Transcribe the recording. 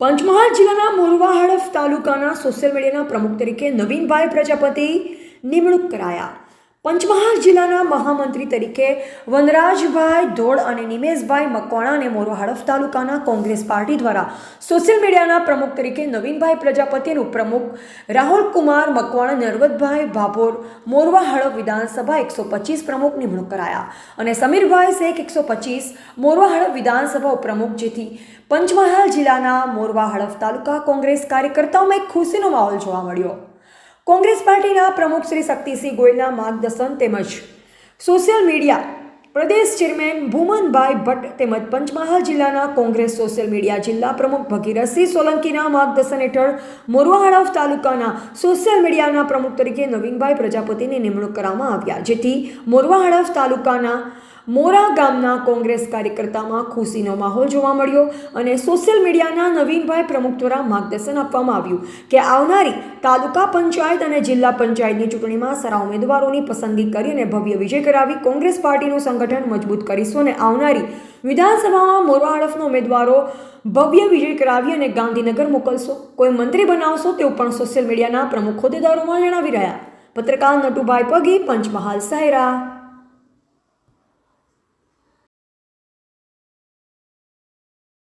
પંચમહાલ જિલ્લાના મોરવા હડફ તાલુકાના સોશિયલ મીડિયાના પ્રમુખ તરીકે નવીનભાઈ પ્રજાપતિ નિમણૂક કરાયા. પંચમહાલ જિલ્લાના મહામંત્રી તરીકે વનરાજભાઈ ધોળ અને નિમેશભાઈ મકવાણાને મોરવા હડફ તાલુકાના કોંગ્રેસ પાર્ટી દ્વારા સોશિયલ મીડિયાના પ્રમુખ તરીકે નવીનભાઈ પ્રજાપતિનું પ્રમુખ રાહુલ કુમાર મકવાણા નરવતભાઈ ભાભોર મોરવા હડફ વિધાનસભા એકસો પચીસ પ્રમુખ નિમણૂક કરાયા અને સમીરભાઈ શેખ એકસો પચીસ, મોરવા હડફ વિધાનસભા ઉપપ્રમુખ જેથી પંચમહાલ જિલ્લાના મોરવા હડફ તાલુકા કોંગ્રેસ કાર્યકર્તાઓમાં એક ખુશીનો માહોલ જોવા મળ્યો. કોંગ્રેસ પાર્ટીના પ્રમુખ શ્રી શક્તિસિંહ ગોયલના માર્ગદર્શન તેમજ સોશિયલ મીડિયા પ્રદેશ ચેરમેન ભૂમનભાઈ ભટ્ટ તેમજ પંચમહાલ જિલ્લાના કોંગ્રેસ સોશિયલ મીડિયા જિલ્લા પ્રમુખ ભગીરથસિંહ સોલંકીના માર્ગદર્શન હેઠળ મોરવા હડફ તાલુકાના સોશિયલ મીડિયાના પ્રમુખ તરીકે નવીનભાઈ પ્રજાપતિની નિમણૂક કરવામાં આવ્યા, જેથી મોરવા હડફ તાલુકાના મોરા ગામના કોંગ્રેસ કાર્યકર્તામાં ખુશીનો માહોલ જોવા મળ્યો અને સોશિયલ મીડિયાના નવીનભાઈ પ્રમુખ દ્વારા માર્ગદર્શન આપવામાં આવ્યું કે આવનારી તાલુકા પંચાયત અને જિલ્લા પંચાયતની ચૂંટણીમાં સારા ઉમેદવારોની પસંદગી કરી અને ભવ્ય વિજય કરાવી કોંગ્રેસ પાર્ટીનું સંગઠન મજબૂત કરીશું અને આવનારી વિધાનસભામાં મોરવા હડફના ઉમેદવારો ભવ્ય વિજય કરાવી અને ગાંધીનગર મોકલશો, કોઈ મંત્રી બનાવશો તેવું પણ સોશિયલ મીડિયાના પ્રમુખ હોદ્દેદારોમાં જણાવી રહ્યા. પત્રકાર નટુભાઈ પગી, પંચમહાલ સાયરા